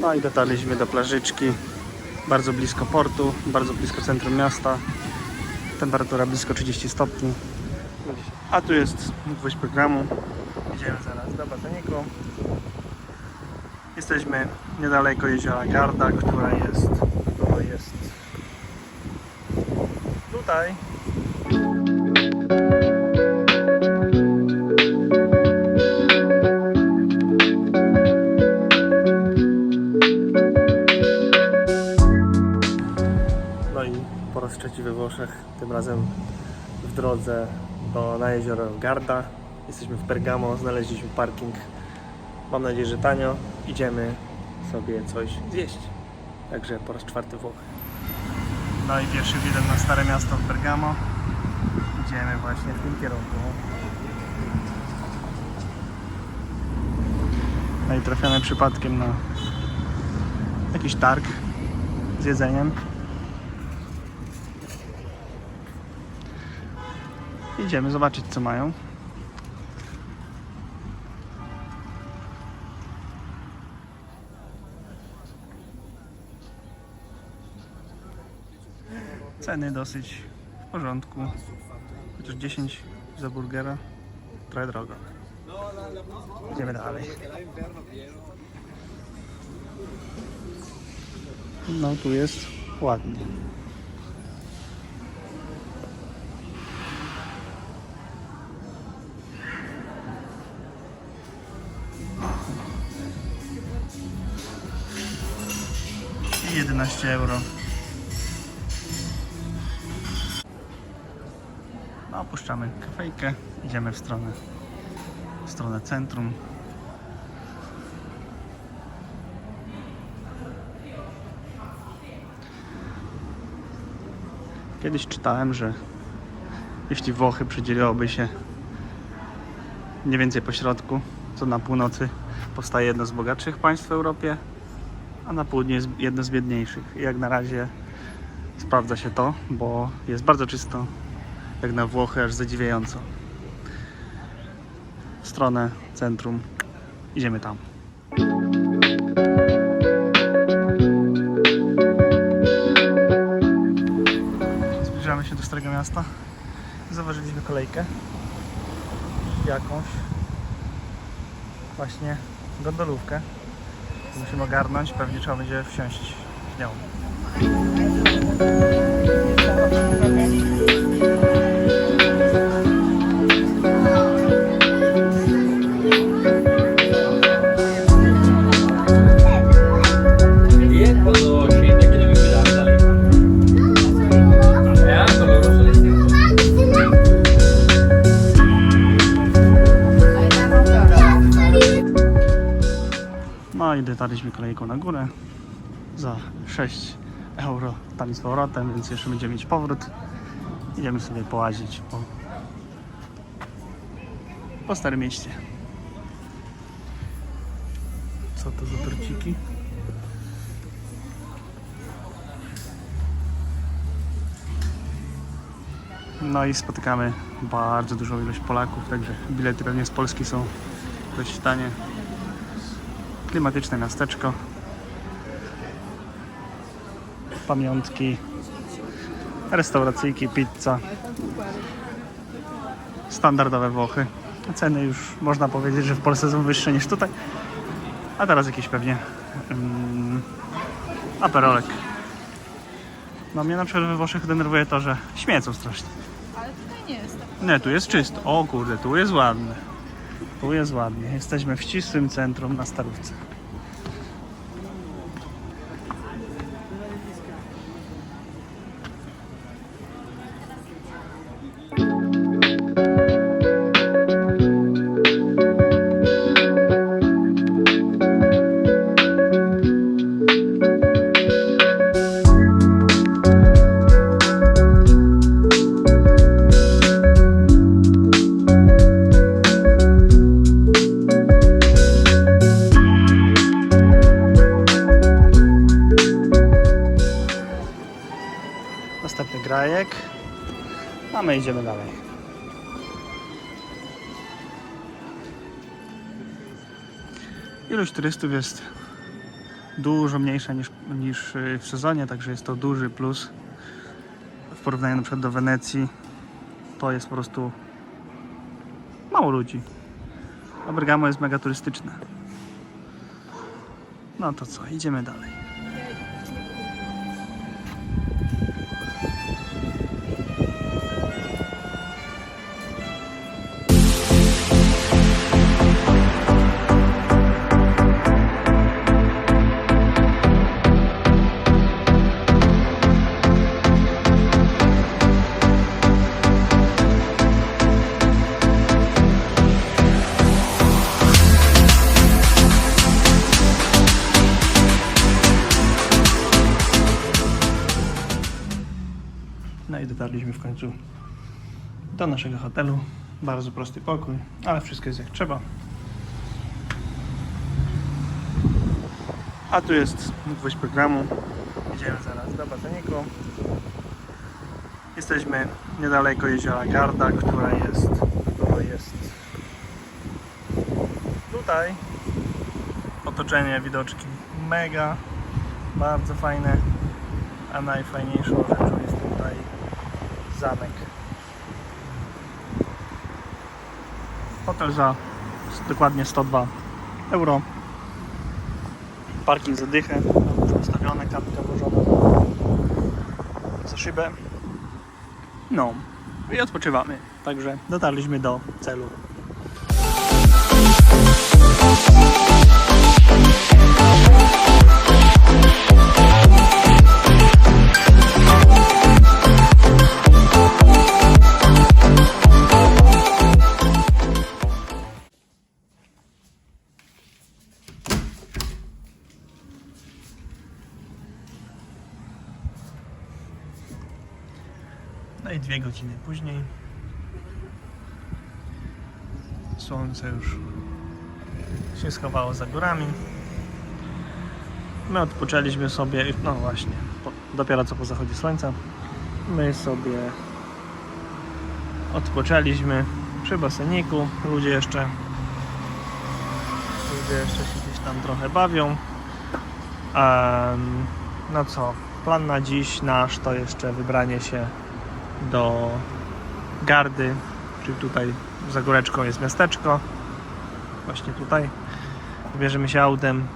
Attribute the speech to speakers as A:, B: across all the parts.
A: No i dotarliśmy do plażyczki, bardzo blisko portu, bardzo blisko centrum miasta. Temperatura blisko 30 stopni. A tu jest gość programu. Idziemy zaraz do batoniku. Jesteśmy niedaleko jeziora Garda, która jest, to jest tutaj. Tym razem w drodze do, na jezioro Garda. Jesteśmy w Bergamo, znaleźliśmy parking. Mam nadzieję, że tanio. Idziemy sobie coś zjeść. Także po raz czwarty Włochy. No i pierwszy widok na Stare Miasto w Bergamo. Idziemy właśnie w tym kierunku. No i trafiamy przypadkiem na jakiś targ z jedzeniem. Idziemy zobaczyć co mają. Ceny dosyć w porządku. Chociaż 10 za burgera trochę drogo. Idziemy dalej. No tu jest ładnie. I 11 euro. No, opuszczamy kafejkę, idziemy w stronę, w stronę centrum. Kiedyś czytałem, że jeśli Włochy przydzieliłoby się mniej więcej po środku, to na północy powstaje jedno z bogatszych państw w Europie, a na południe jest jedno z biedniejszych. I jak na razie sprawdza się to, bo jest bardzo czysto, jak na Włochy, aż zadziwiająco. W stronę centrum. Idziemy tam. Zbliżamy się do Starego Miasta. Zauważyliśmy kolejkę. Jakąś. Właśnie gondolówkę. Musimy ogarnąć, pewnie trzeba będzie wsiąść w nią. Dotarliśmy kolejką na górę za 6 euro tam z powrotem, więc jeszcze będziemy mieć powrót. Idziemy sobie połazić po, po Starym Mieście. Co to za torciki? No i spotykamy bardzo dużą ilość Polaków, także bilety pewnie z Polski są dość tanie klimatyczne miasteczko. Pamiątki, restauracyjki, pizza. Standardowe Włochy. Ceny już można powiedzieć, że w Polsce są wyższe niż tutaj. A teraz jakieś pewnie um, aperolek. No mnie na przykład we Włoszech denerwuje to, że śmiecą strasznie.
B: Ale tutaj nie jest tak.
A: Nie, tu jest czysto. O kurde, tu jest ładne. Jest ładnie. Jesteśmy w ścisłym centrum na Starówce. Ilość turystów jest dużo mniejsza niż, niż y, w sezonie, także jest to duży plus w porównaniu na przykład do Wenecji. To jest po prostu mało ludzi. A Bergamo jest mega turystyczne. No to co, idziemy dalej. Końcu do naszego hotelu. Bardzo prosty pokój, ale wszystko jest jak trzeba. A tu jest długość programu. Idziemy zaraz do baseniku. Jesteśmy niedaleko jeziora Garda, która jest, która jest tutaj. Otoczenie, widoczki mega, bardzo fajne. A najfajniejszą rzeczą jest zamek. Hotel za dokładnie 102 euro. Parking za dychę, już postawione, kapka włożona za szybę. No i odpoczywamy. Także dotarliśmy do celu. Godziny później słońce już się schowało za górami. My odpoczęliśmy sobie, no właśnie, po, dopiero co po zachodzie słońca. My sobie odpoczęliśmy przy baseniku. Ludzie jeszcze ludzie jeszcze się gdzieś tam trochę bawią. Em, no co, plan na dziś nasz to jeszcze wybranie się do Gardy, czyli tutaj za góreczką jest miasteczko. Właśnie tutaj. Wybierzemy się autem.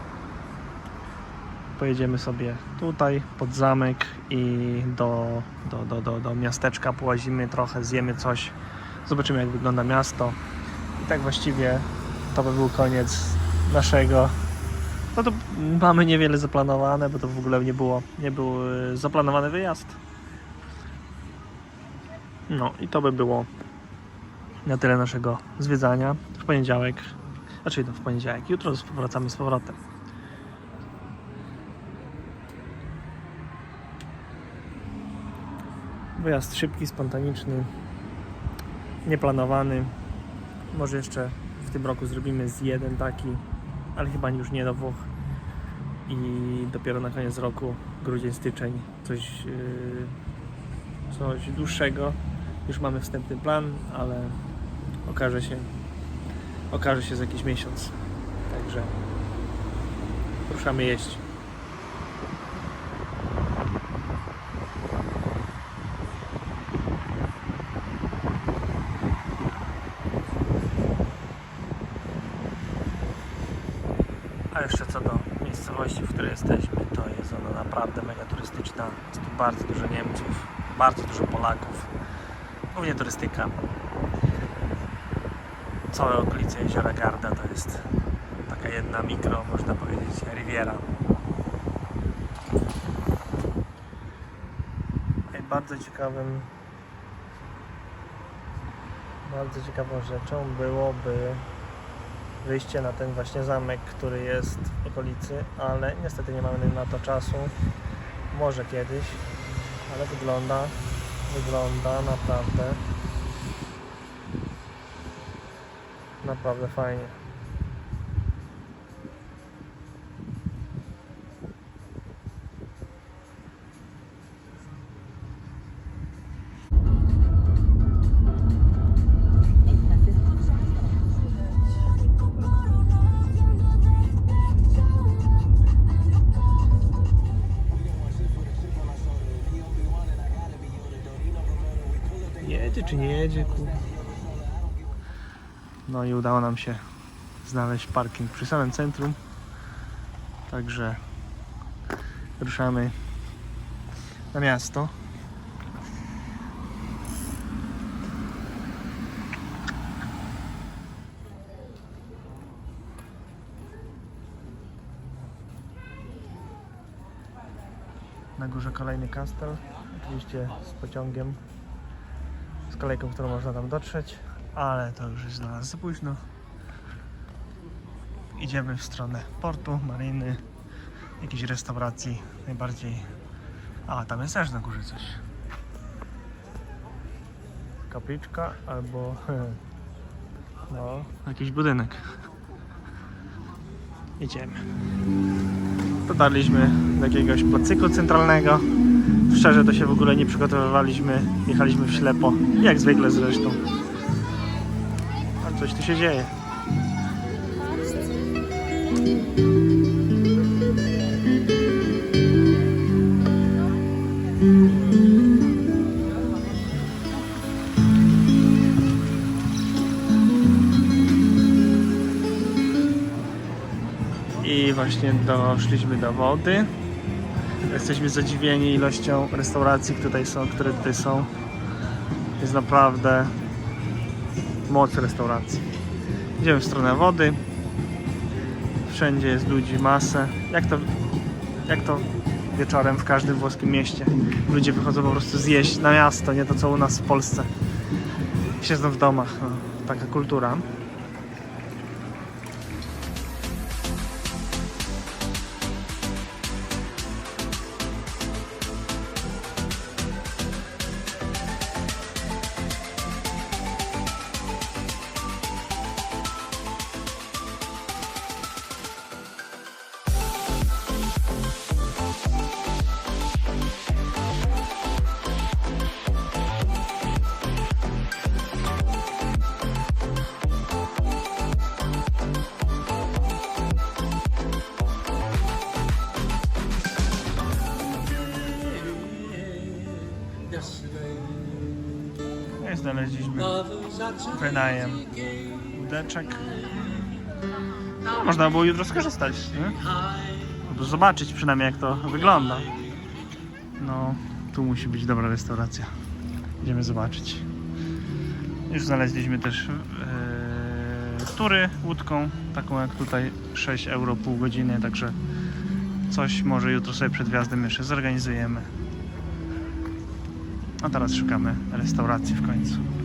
A: Pojedziemy sobie tutaj pod zamek i do, do, do, do, do miasteczka połazimy trochę, zjemy coś. Zobaczymy jak wygląda miasto. I tak właściwie to by był koniec naszego. No to mamy niewiele zaplanowane, bo to w ogóle nie było, nie był y, zaplanowany wyjazd. No i to by było na tyle naszego zwiedzania. W poniedziałek, znaczy no w poniedziałek, jutro wracamy z powrotem. Wyjazd szybki, spontaniczny, nieplanowany. Może jeszcze w tym roku zrobimy z jeden taki, ale chyba już nie do Włoch. I dopiero na koniec roku, grudzień, styczeń, coś, yy, coś dłuższego. Już mamy wstępny plan, ale okaże się, okaże się za jakiś miesiąc. Także ruszamy jeść. A jeszcze co do miejscowości, w której jesteśmy, to jest ona naprawdę mega turystyczna. Jest tu bardzo dużo Niemców, bardzo dużo Polaków, głównie turystyka. Całe okolice jeziora Garda to jest taka jedna mikro, można powiedzieć, riviera. I bardzo ciekawym bardzo ciekawą rzeczą byłoby wyjście na ten właśnie zamek, który jest w okolicy, ale niestety nie mamy na to czasu. Może kiedyś, ale wygląda, wygląda naprawdę naprawdę fajnie. Czy nie jedzie. No i udało nam się znaleźć parking przy samym centrum. Także ruszamy na miasto. Na górze kolejny kastel, oczywiście z pociągiem, kolejką, którą można tam dotrzeć, ale to już jest dla nas za późno. Idziemy w stronę portu, mariny, jakiejś restauracji, najbardziej... A, tam jest też na górze coś. Kapliczka albo... No, jakiś budynek. Idziemy. Dotarliśmy do jakiegoś placyku centralnego. Szczerze to się w ogóle nie przygotowywaliśmy. Jechaliśmy w ślepo, jak zwykle zresztą. A coś tu się dzieje. I właśnie doszliśmy do wody. Jesteśmy zadziwieni ilością restauracji, które tutaj są, które tutaj są. Jest naprawdę moc restauracji. Idziemy w stronę wody. Wszędzie jest ludzi masę. Jak to, jak to wieczorem w każdym włoskim mieście. Ludzie wychodzą po prostu zjeść na miasto, nie to co u nas w Polsce. Siedzą w domach. No, taka kultura. Wynajem łódeczek. No, można było jutro skorzystać, nie? Zobaczyć przynajmniej jak to wygląda. No, tu musi być dobra restauracja. Idziemy zobaczyć. Już znaleźliśmy też e, tury łódką, taką jak tutaj 6 euro pół godziny, także coś może jutro sobie przed wjazdem jeszcze zorganizujemy. A teraz szukamy restauracji w końcu.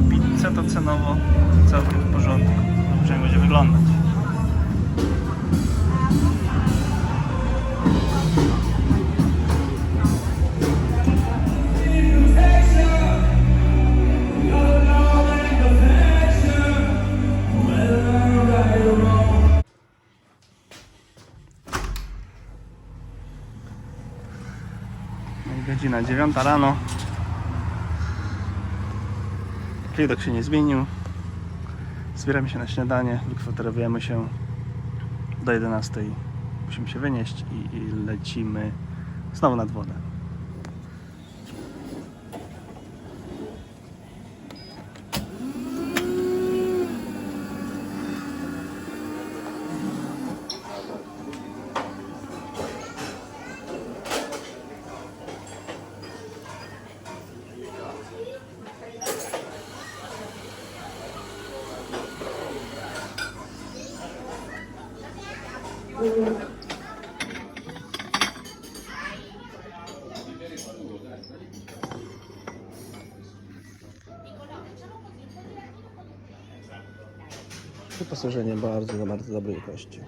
A: Na pizzę to cenowo całkiem w porządku. Jak będzie wyglądać. No Godzina 9 rano. Widok się nie zmienił. Zbieramy się na śniadanie, wykwaterowujemy się do 11. Musimy się wynieść i, i lecimy znowu nad wodę. Wyposażenie bardzo, bardzo dobrej jakości.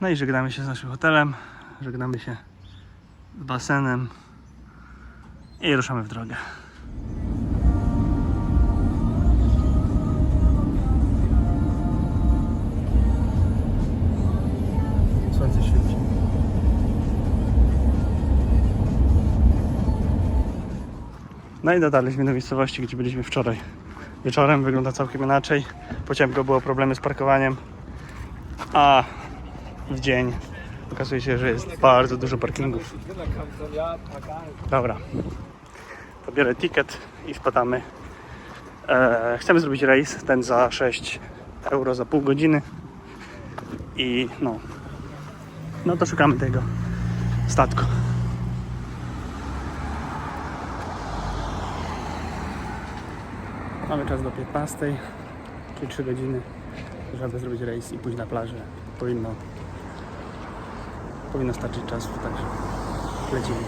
A: No i żegnamy się z naszym hotelem, żegnamy się z basenem i ruszamy w drogę. No i dotarliśmy do miejscowości, gdzie byliśmy wczoraj. Wieczorem wygląda całkiem inaczej. Po ciemku były problemy z parkowaniem. A w dzień okazuje się, że jest bardzo dużo parkingów. Dobra. Pobiorę ticket i wpadamy. E, chcemy zrobić rejs, ten za 6 euro za pół godziny. I no, no to szukamy tego statku. Mamy czas do 15, czyli 3 godziny, żeby zrobić rejs i pójść na plażę. Powinno, powinno starczyć czasu, także lecimy.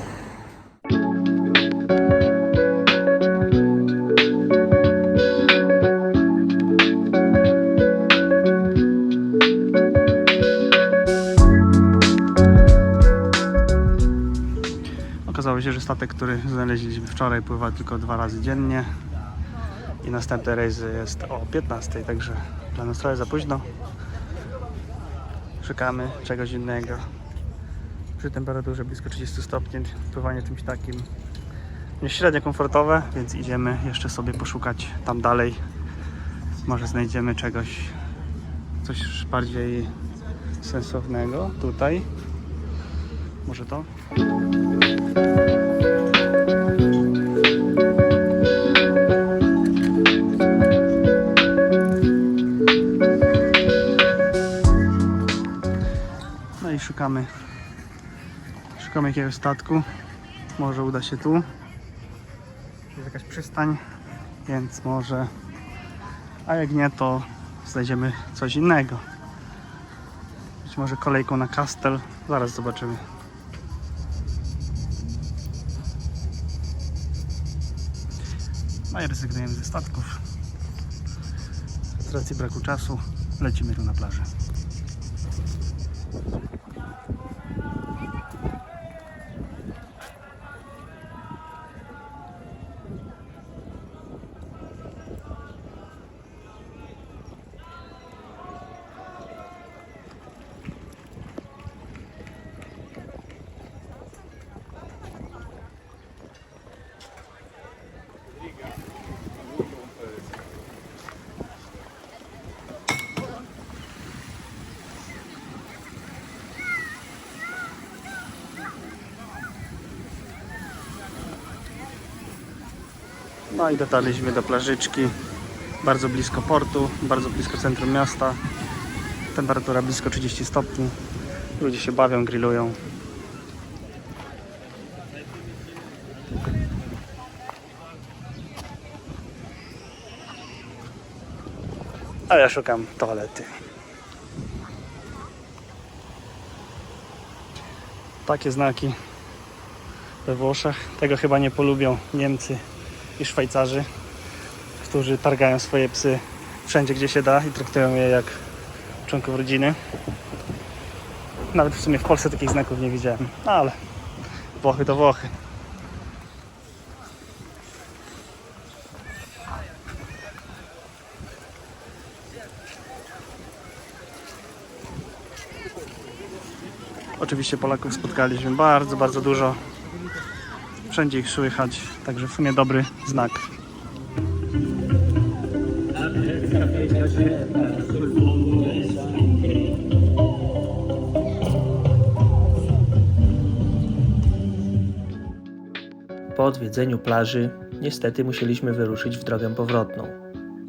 A: Okazało się, że statek, który znaleźliśmy wczoraj, pływa tylko dwa razy dziennie następny rejs jest o 15, także dla nas trochę za późno. Szukamy czegoś innego. Przy temperaturze blisko 30 stopni pływanie czymś takim średnio komfortowe, więc idziemy jeszcze sobie poszukać tam dalej. Może znajdziemy czegoś, coś bardziej sensownego tutaj. Może to? Szukamy szukamy jakiegoś statku. Może uda się tu. Jest jakaś przystań, więc może. A jak nie, to znajdziemy coś innego. Być może kolejką na kastel. Zaraz zobaczymy. No i rezygnujemy ze statków. Z racji braku czasu lecimy tu na plażę. No i dotarliśmy do plażyczki, bardzo blisko portu, bardzo blisko centrum miasta. Temperatura blisko 30 stopni. Ludzie się bawią, grillują. A ja szukam toalety. Takie znaki we Włoszech. Tego chyba nie polubią Niemcy i Szwajcarzy, którzy targają swoje psy wszędzie, gdzie się da i traktują je jak członków rodziny. Nawet w sumie w Polsce takich znaków nie widziałem, no ale Włochy to Włochy. Oczywiście Polaków spotkaliśmy bardzo, bardzo dużo. Wszędzie ich słychać, także w sumie dobry znak.
C: Po odwiedzeniu plaży niestety musieliśmy wyruszyć w drogę powrotną.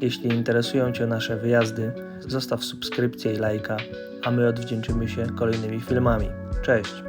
C: Jeśli interesują Cię nasze wyjazdy, zostaw subskrypcję i lajka, a my odwdzięczymy się kolejnymi filmami. Cześć!